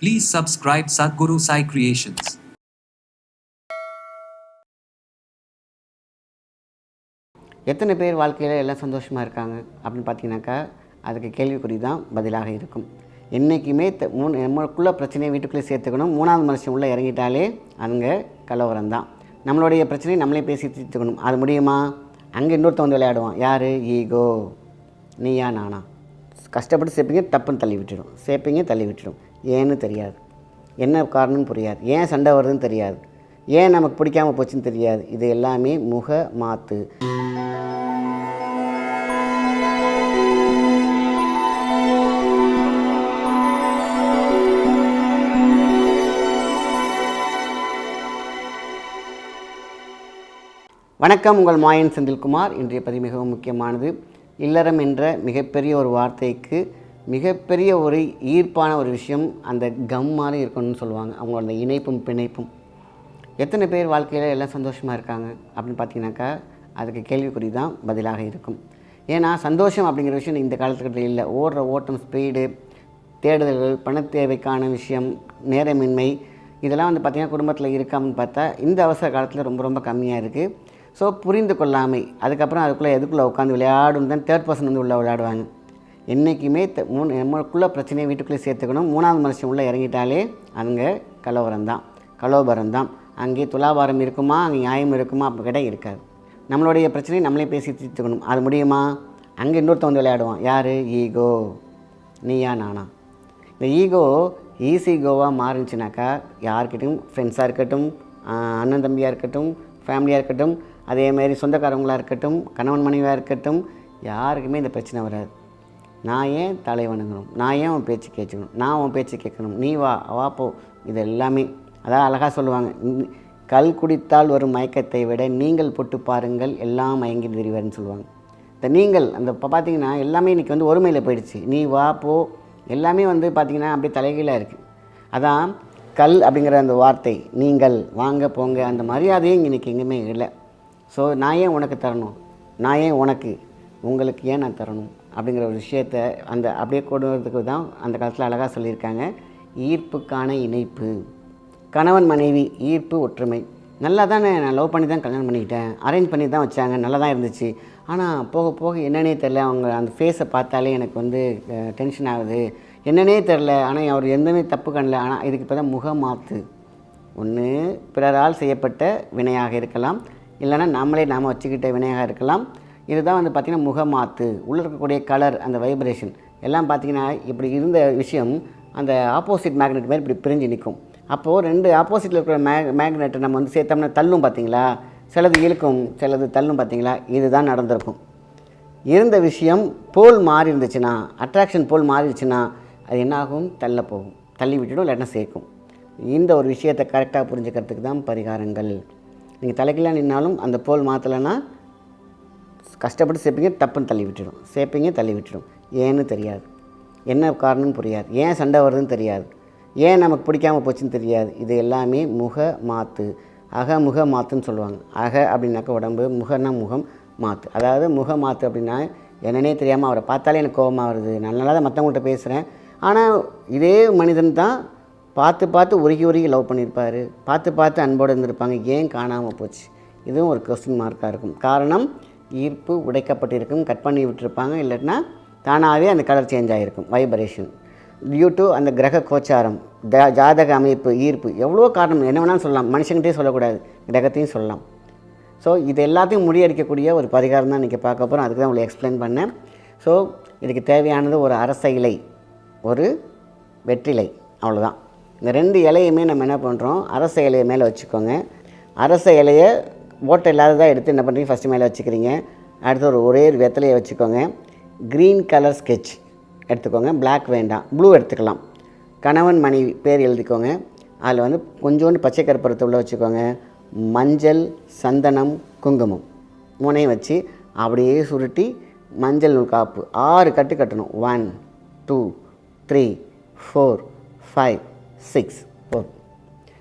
Please subscribe Sadhguru Sai Creations. எத்தனை பேர் வாழ்க்கையில் எல்லாம் சந்தோஷமாக இருக்காங்க அப்படின்னு பார்த்தீங்கன்னாக்கா அதுக்கு கேள்விக்குறி தான் பதிலாக இருக்கும். என்றைக்குமே த- மூணு நம்மளுக்குள்ள பிரச்சனையை வீட்டுக்குள்ளே சேர்த்துக்கணும். மூணாவது மனுஷன் உள்ளே இறங்கிட்டாலே அங்கே கலவரம் தான். நம்மளுடைய பிரச்சனையை நம்மளே பேசி தீர்த்துக்கணும் அது முடியுமா? அங்கே இன்னொருத்த வந்து விளையாடுவான். யார்? ஈகோ. நீயா நானா? கஷ்டப்பட்டு சேர்ப்பீங்க தப்புன்னு தள்ளி விட்டுடும் சேர்ப்பீங்க தள்ளி விட்டுடும் ஏன்னு தெரியாது. என்ன காரணம்னு புரியாது. ஏன் சண்டை வருதுன்னு தெரியாது. ஏன் நமக்கு பிடிக்காம போச்சுன்னு தெரியாது. இது எல்லாமே முக மாத்து. வணக்கம். உங்கள் மாயன் செந்தில்குமார். இன்றைய பதிவு மிகவும் முக்கியமானது. இல்லறம் என்ற மிகப்பெரிய ஒரு வார்த்தைக்கு மிகப்பெரிய ஒரு ஈர்ப்பான ஒரு விஷயம் அந்த கம் மாதிரி இருக்கணும்னு சொல்லுவாங்க. அவங்களோட அந்த இணைப்பும் பிணைப்பும். எத்தனை பேர் வாழ்க்கையில் எல்லாம் சந்தோஷமாக இருக்காங்க அப்படின்னு பார்த்தீங்கன்னாக்கா அதுக்கு கேள்விக்குறி தான் பதிலாக இருக்கும். ஏன்னா சந்தோஷம் அப்படிங்கிற விஷயம் இந்த காலத்துக்கிட்ட இல்லை. ஓடுற ஓட்டம் ஸ்பீடு தேடுதல்கள் பணத் தேவைக்கான விஷயம் நேரமின்மை இதெல்லாம் வந்து பார்த்திங்கன்னா குடும்பத்தில் இருக்கான்னு பார்த்தா இந்த அவசர காலத்தில் ரொம்ப ரொம்ப கம்மியாக இருக்குது ஸோ புரிந்து கொள்ளாமை. அதுக்கப்புறம் அதுக்குள்ளே எதுக்குள்ளே உட்காந்து விளையாடும் தான் தேர்ட் பர்சன் வந்து உள்ளே விளையாடுவாங்க. என்றைக்குமே மூணு நம்மளுக்குள்ளே பிரச்சனையை வீட்டுக்குள்ளே சேர்த்துக்கணும். மூணாவது மனுஷன் உள்ளே இறங்கிட்டாலே அங்கே கலவரம் தான். கலோபரம் தான். அங்கே துலாபாரம் இருக்குமா? அங்கே நியாயம் இருக்குமா? அப்போ கிட்ட இருக்காது. நம்மளுடைய பிரச்சனையை நம்மளே பேசி தீர்த்துக்கணும். அது முடியுமா? அங்கே இன்னொருத்தவங்க வந்து விளையாடுவான். யார்? ஈகோ. நீயா நானா? இந்த ஈகோ ஈஸி கோவாக மாறுச்சுனாக்கா யார்கிட்டையும் ஃப்ரெண்ட்ஸாக இருக்கட்டும் அண்ணன் தம்பியாக இருக்கட்டும் ஃபேமிலியாக இருக்கட்டும் அதே மாதிரி சொந்தக்காரவங்களாக இருக்கட்டும் கணவன் மனைவியாக இருக்கட்டும் யாருக்குமே இந்த பிரச்சனை வராது. நான் ஏன் தலை வணங்கணும்? நான் ஏன் உன் பேச்சு கேட்கணும்? நான் உன் பேச்சு கேட்கணும்? நீ வா வா போ. இது எல்லாமே அதான் அழகாக சொல்லுவாங்க. கல் குடித்தால் வரும் மயக்கத்தை விட நீங்கள் போட்டு பாருங்கள் எல்லாம் மயங்கி தெரிவார்னு சொல்லுவாங்க. இந்த நீங்கள் அந்த இப்போ பார்த்தீங்கன்னா எல்லாமே இன்றைக்கி வந்து ஒருமையில் போயிடுச்சு. நீ வா போ. எல்லாமே வந்து பார்த்திங்கன்னா அப்படியே தலைகீழாக இருக்குது அதான் கல் அப்படிங்கிற அந்த வார்த்தை நீங்கள் வாங்க போங்க அந்த மரியாதையும் இன்றைக்கி எங்கேயுமே இல்லை. ஸோ நான் ஏன் உனக்கு தரணும்? நான் ஏன் உனக்கு? உங்களுக்கு ஏன் நான் தரணும்? அப்படிங்கிற ஒரு விஷயத்த அந்த அப்படியே கொண்டு வரதுக்கு தான் அந்த காலத்தில் அழகாக சொல்லியிருக்காங்க. ஈர்ப்புக்கான இணைப்பு. கணவன் மனைவி ஈர்ப்பு ஒற்றுமை. நல்லா தானே நான் லவ் பண்ணி தான் கல்யாணம் பண்ணிக்கிட்டேன். அரேஞ்ச் பண்ணி தான் வச்சாங்க. நல்லா தான் இருந்துச்சு. ஆனால் போக போக என்னன்னே தெரில அவங்க அந்த ஃபேஸை பார்த்தாலே எனக்கு வந்து டென்ஷன் ஆகுது. என்னன்னே தெரில ஆனால் அவர் எந்தமே தப்பு கண்ணல ஆனால் இதுக்கு இப்போ தான் முகமாத்து. ஒன்று பிறரால் செய்யப்பட்ட வினையாக இருக்கலாம். இல்லைன்னா நாமளே நாம் வச்சுக்கிட்ட வினையாக இருக்கலாம். இதுதான் வந்து பார்த்திங்கன்னா முகமாத்து. உள்ளே இருக்கக்கூடிய கலர் அந்த வைப்ரேஷன் எல்லாம் பார்த்திங்கன்னா இப்படி இருந்த விஷயம் அந்த ஆப்போசிட் மேக்னெட் மாதிரி இப்படி பிரிஞ்சு நிற்கும். அப்போது ரெண்டு ஆப்போசிட்டில் இருக்கிற மே மேக்னெட்டை நம்ம வந்து சேர்த்தோம்னா தள்ளும் பார்த்தீங்களா? சிலது இழுக்கும் சிலது தள்ளும் பார்த்தீங்களா? இதுதான் நடந்திருக்கும். இருந்த விஷயம் போல் மாறி இருந்துச்சுன்னா அட்ராக்ஷன் போல் மாறிடுச்சுன்னா அது என்னாகும்? தள்ள போகும். தள்ளி விட்டுடும் இல்லாட்டினா சேர்க்கும். இந்த ஒரு விஷயத்தை கரெக்டாக புரிஞ்சுக்கிறதுக்கு தான் பரிகாரங்கள். நீங்கள் தலைக்கீழாக நின்னாலும் அந்த போல் மாற்றலைன்னா கஷ்டப்பட்டு சேர்ப்பீங்க தப்புன்னு தள்ளி விட்டுடும். சேர்ப்பீங்க தள்ளி விட்டுடும். ஏன்னு தெரியாது. என்ன காரணம்னு புரியாது. ஏன் சண்டை வருதுன்னு தெரியாது. ஏன் நமக்கு பிடிக்காம போச்சுன்னு தெரியாது. இது எல்லாமே முக மாத்து. அக முக மாத்துன்னு சொல்லுவாங்க. அக அப்படின்னாக்கா உடம்பு முகன்னா முகம் மாத்து. அதாவது முக மாத்து அப்படின்னா என்னன்னே தெரியாமல் அவரை பார்த்தாலே எனக்கு கோபமாக வருது. நான் நல்லா தான் மற்றவங்கள்ட்ட பேசுகிறேன் ஆனால் இதே மனிதன் தான் பார்த்து பார்த்து உருகி உருகி லவ் பண்ணியிருப்பார். பார்த்து பார்த்து அன்போடு இருந்திருப்பாங்க. ஏன் காணாமல் போச்சு? இதுவும் ஒரு கொஸ்டின் மார்க்காக இருக்கும். காரணம் ஈர்ப்பு உடைக்கப்பட்டிருக்கும் கட் பண்ணி விட்டுருப்பாங்க. இல்லைன்னா தானாகவே அந்த கலர் சேஞ்ச் ஆகிருக்கும் வைப்ரேஷன் டியூ டு அந்த கிரக கோச்சாரம் த- ஜாதக அமைப்பு ஈர்ப்பு எவ்வளோ காரணம் என்ன வேணாலும் சொல்லலாம். மனுஷங்கிட்டே சொல்லக்கூடாது கிரகத்தையும் சொல்லலாம். ஸோ இது எல்லாத்தையும் முறியடிக்கக்கூடிய ஒரு பரிகாரம் தான் இன்றைக்கி பார்க்க போகிறோம் அதுக்கு தான் உங்களுக்கு எக்ஸ்பிளைன் பண்ணேன். ஸோ இதுக்கு தேவையானது ஒரு அரச இலை ஒரு வெற்றிலை அவ்வளோதான் இந்த ரெண்டு இலையுமே நம்ம என்ன பண்ணுறோம் அரச இலையை மேலே வச்சுக்கோங்க. அரச இலையை ஓட்டை இல்லாததாக எடுத்து என்ன பண்ணுறீங்க? ஃபஸ்ட்டு மேலே வச்சுக்கிறீங்க. அடுத்து ஒரு ஒரே ஒரு வெத்தலையை வச்சுக்கோங்க. க்ரீன் கலர் ஸ்கெட்ச் எடுத்துக்கோங்க. பிளாக் வேண்டாம். ப்ளூ எடுத்துக்கலாம். கணவன் மனைவி பேர் எழுதிக்கோங்க. அதில் வந்து கொஞ்சோண்டு பச்சை கருப்பருத்தை உள்ள வச்சுக்கோங்க. மஞ்சள் சந்தனம் குங்குமம் மூணையும் வச்சு அப்படியே சுருட்டி மஞ்சள் நூல் காப்பு. ஆறு கட்டு கட்டணும். One two three four five six four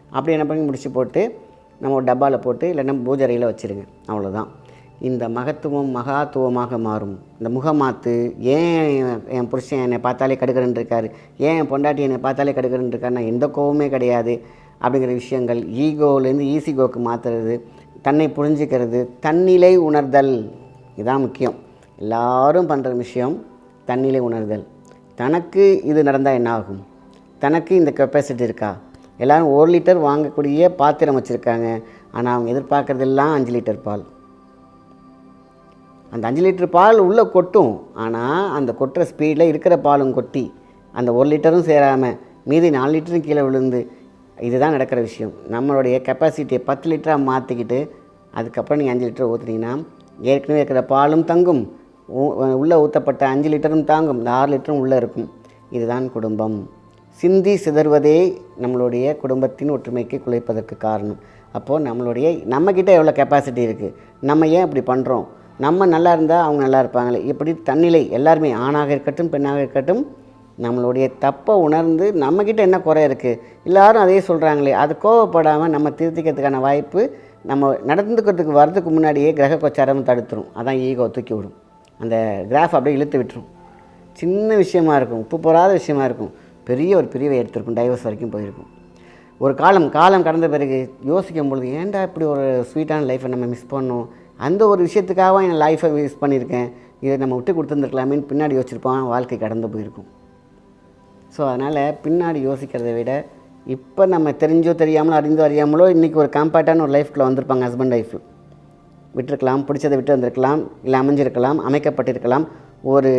அப்படி என்ன பண்ணி முடிச்சு போட்டு நம்ம ஒரு டப்பாவில் போட்டு இல்லைன்னா பூஜரையில் வச்சுருங்க. அவ்வளோதான் இந்த மகத்துவம் மகாத்துவமாக மாறும். இந்த முகமாத்து ஏன் என் புருஷன் என்னை பார்த்தாலே கடுக்கறன்னு இருக்கார்? ஏன் என் பொண்டாட்டி என்னை பார்த்தாலே கடுக்கறன்னு இருக்காரு நான் எந்த கோவமே கிடையாது. அப்படிங்கிற விஷயங்கள் ஈகோலேருந்து ஈசிகோக்கு மாற்றுறது தன்னை புரிஞ்சுக்கிறது தன்னிலை உணர்தல். இதுதான் முக்கியம். எல்லாரும் பண்ணுற விஷயம் தன்னிலை உணர்தல். தனக்கு இது நடந்தால் என்ன ஆகும் தனக்கு இந்த கெப்பாசிட்டி இருக்கா? எல்லாரும் ஒரு லிட்டர் வாங்கக்கூடிய பாத்திரம் வச்சுருக்காங்க. ஆனால் அவங்க எதிர்பார்க்குறதெல்லாம் அஞ்சு லிட்டர் பால். அந்த அஞ்சு லிட்டர் பால் உள்ளே கொட்டும். ஆனால் அந்த கொட்டுற ஸ்பீடில் இருக்கிற பாலும் கொட்டி அந்த ஒரு லிட்டரும் சேராமல் மீதி நாலு லிட்டரும் கீழே விழுந்து இதுதான் நடக்கிற விஷயம். நம்மளுடைய கெப்பாசிட்டியை பத்து லிட்டராக மாற்றிக்கிட்டு அதுக்கப்புறம் நீங்கள் அஞ்சு லிட்டர் ஊற்றுனீங்கன்னா ஏற்கனவே இருக்கிற பாலும் தங்கும். ஊ- உள்ளே ஊற்றப்பட்ட அஞ்சு லிட்டரும் தாங்கும். இந்த ஆறு லிட்டரும் உள்ளே இருக்கும். இதுதான் குடும்பம். சிந்தி சிதறுவதே நம்மளுடைய குடும்பத்தின் ஒற்றுமைக்கு குலைப்பதற்கு காரணம். அப்போது நம்மளுடைய நம்மக்கிட்ட எவ்வளோ கெப்பாசிட்டி இருக்குது நம்ம ஏன் இப்படி பண்ணுறோம் நம்ம நல்லா இருந்தால் அவங்க நல்லா இருப்பாங்களே. இப்படி தன்னிலை எல்லாருமே ஆணாக இருக்கட்டும் பெண்ணாக இருக்கட்டும் நம்மளுடைய தப்பை உணர்ந்து நம்மக்கிட்ட என்ன குறை இருக்குது எல்லாரும் அதே சொல்கிறாங்களே அது கோவப்படாமல் நம்ம திருத்திக்கிறதுக்கான வாய்ப்பு நம்ம நடந்துக்கிறதுக்கு வர்றதுக்கு முன்னாடியே கிரக கொச்சாரம் தடுத்துரும். அதான் ஈகோ தூக்கி விடும். அந்த கிராஃப் அப்படியே இழுத்து விட்டுரும். சின்ன விஷயமா இருக்கும். உப்பு போகாத விஷயமா இருக்கும். பெரிய ஒரு பிரிவை எடுத்திருக்கும் டைவர்ஸ் வரைக்கும் போயிருக்கும். ஒரு காலம் காலம் கடந்த பிறகு யோசிக்கும் பொழுது ஏன்டா இப்படி ஒரு ஸ்வீட்டான லைஃப்பை நம்ம மிஸ் பண்ணோம்? அந்த ஒரு விஷயத்துக்காக என் லைஃப்பை மிஸ் பண்ணியிருக்கேன்? இதை நம்ம விட்டு கொடுத்துருந்துருக்கலாமேன்னு பின்னாடி யோசிச்சிருப்பான் வாழ்க்கை கடந்து போயிருக்கும். ஸோ அதனால் பின்னாடி யோசிக்கிறதை விட இப்போ நம்ம தெரிஞ்சோ தெரியாமலோ அறிந்தோ அறியாமலோ இன்றைக்கி ஒரு காம்பேக்டான ஒரு லைஃப்பில் வந்திருப்பாங்க ஹஸ்பண்ட் ஒய்ஃபு விட்டுருக்கலாம் பிடிச்சதை விட்டு வந்திருக்கலாம் இல்லை அமைஞ்சிருக்கலாம் அமைக்கப்பட்டிருக்கலாம். ஒரு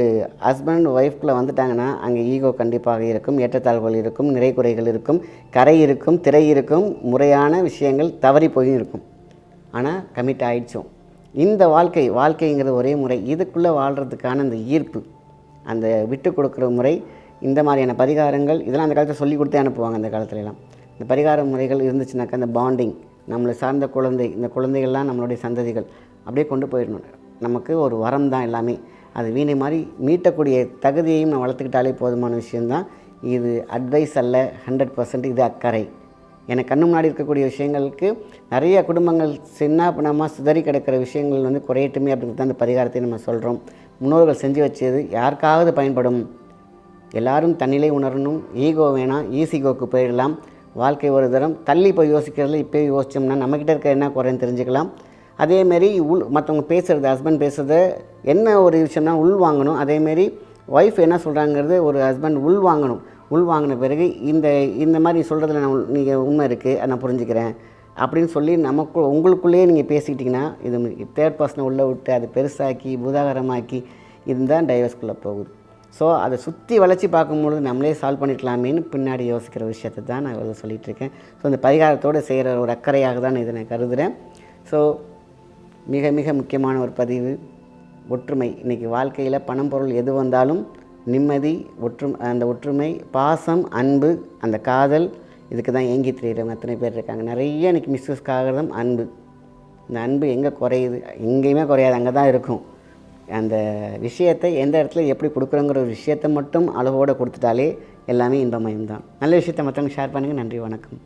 ஹஸ்பண்ட் ஒய்ஃப்குள்ளே வந்துட்டாங்கன்னா அங்கே ஈகோ கண்டிப்பாக இருக்கும் ஏற்றத்தாழ்வுகள் இருக்கும் நிறை குறைகள் இருக்கும் கரை இருக்கும் திரை இருக்கும் முறையான விஷயங்கள் தவறி போயும் இருக்கும். ஆனால் கமிட் ஆகிடுச்சோம் இந்த வாழ்க்கை வாழ்க்கைங்கிறது ஒரே முறை. இதுக்குள்ளே வாழ்கிறதுக்கான அந்த ஈர்ப்பு அந்த விட்டு கொடுக்குற முறை இந்த மாதிரியான பரிகாரங்கள் இதெல்லாம் அந்த காலத்தில் சொல்லி கொடுத்தே அனுப்புவாங்க அந்த காலத்துலலாம். இந்த பரிகார முறைகள் இருந்துச்சுனாக்கா அந்த பாண்டிங் நம்மளை சார்ந்த குழந்தை இந்த குழந்தைகள்லாம் நம்மளுடைய சந்ததிகள் அப்படியே கொண்டு போயிடணும். நமக்கு ஒரு வரம் தான் எல்லாமே. அது வீணை மாதிரி மீட்டக்கூடிய தகுதியையும் நான் வளர்த்துக்கிட்டாலே போதுமான விஷயந்தான் இது அட்வைஸ் அல்ல ஹண்ட்ரட் பர்சன்ட் இது அக்கறை. எனக்கு கண்ணு முன்னாடி இருக்கக்கூடிய விஷயங்களுக்கு நிறைய குடும்பங்கள் சின்ன பின்னமாக சிதறி கிடக்கிற விஷயங்கள் வந்து குறையட்டுமே அப்படிங்கிறது தான் அந்த பரிகாரத்தை நம்ம சொல்கிறோம் முன்னோர்கள் செஞ்சு வச்சது யாருக்காவது பயன்படும். எல்லாரும் தன்னிலை உணரணும். ஈகோ வேணாம் ஈசிகோக்கு போயிடலாம். வாழ்க்கை ஒரு தரம். தள்ளி போய் யோசிக்கிறதுல இப்போ யோசிச்சோம்னா நம்மக்கிட்ட இருக்க என்ன குறைன்னு தெரிஞ்சுக்கலாம். அதேமாரி உள் மற்றவங்க பேசுகிறது ஹஸ்பண்ட் பேசுறது என்ன ஒரு விஷயம்னா உள் வாங்கணும். அதேமாரி ஒய்ஃப் என்ன சொல்கிறாங்கிறது ஒரு ஹஸ்பண்ட் உள் வாங்கணும். உள் வாங்கின பிறகு இந்த இந்த மாதிரி சொல்கிறதுல நான் நீங்கள் உண்மை இருக்குது நான் புரிஞ்சுக்கிறேன். அப்படின்னு சொல்லி நமக்கு உங்களுக்குள்ளேயே நீங்கள் பேசிக்கிட்டிங்கன்னா இது தேர்ட் பர்சனை உள்ளே விட்டு அதை பெருசாக்கி பூதாகரமாக்கி இதுதான் டைவர்ஸ்குள்ளே போகுது. ஸோ அதை சுற்றி வளைச்சி பார்க்கும்பொழுது நம்மளே சால்வ் பண்ணிக்கலாமேன்னு பின்னாடி யோசிக்கிற விஷயத்தை தான் நான் இவ்வளோ சொல்லிகிட்டு இருக்கேன். ஸோ இந்த பரிகாரத்தோடு செய்கிற ஒரு அக்கறையாக தான் இதை நான் கருதுகிறேன் ஸோ மிக மிக முக்கியமான ஒரு பதிவு. ஒற்றுமை. இன்றைக்கி வாழ்க்கையில் பணம் பொருள் எது வந்தாலும் நிம்மதி ஒற்று அந்த ஒற்றுமை பாசம் அன்பு அந்த காதல் இதுக்கு தான் ஏங்கி திரியிறவங்க அத்தனை பேர் இருக்காங்க. நிறைய இன்றைக்கி மிஸ்யூஸ் ஆகிறதும் அன்பு. இந்த அன்பு எங்கே குறையுது? எங்கேயுமே குறையாது. அங்கே தான் இருக்கும். அந்த விஷயத்தை எந்த இடத்துல எப்படி கொடுக்குறோங்கிற ஒரு விஷயத்தை மட்டும் அளவோடு கொடுத்துட்டாலே எல்லாமே இன்பமயம் தான் நல்ல விஷயத்தை மற்றவங்க ஷேர் பண்ணுங்கள் நன்றி வணக்கம்.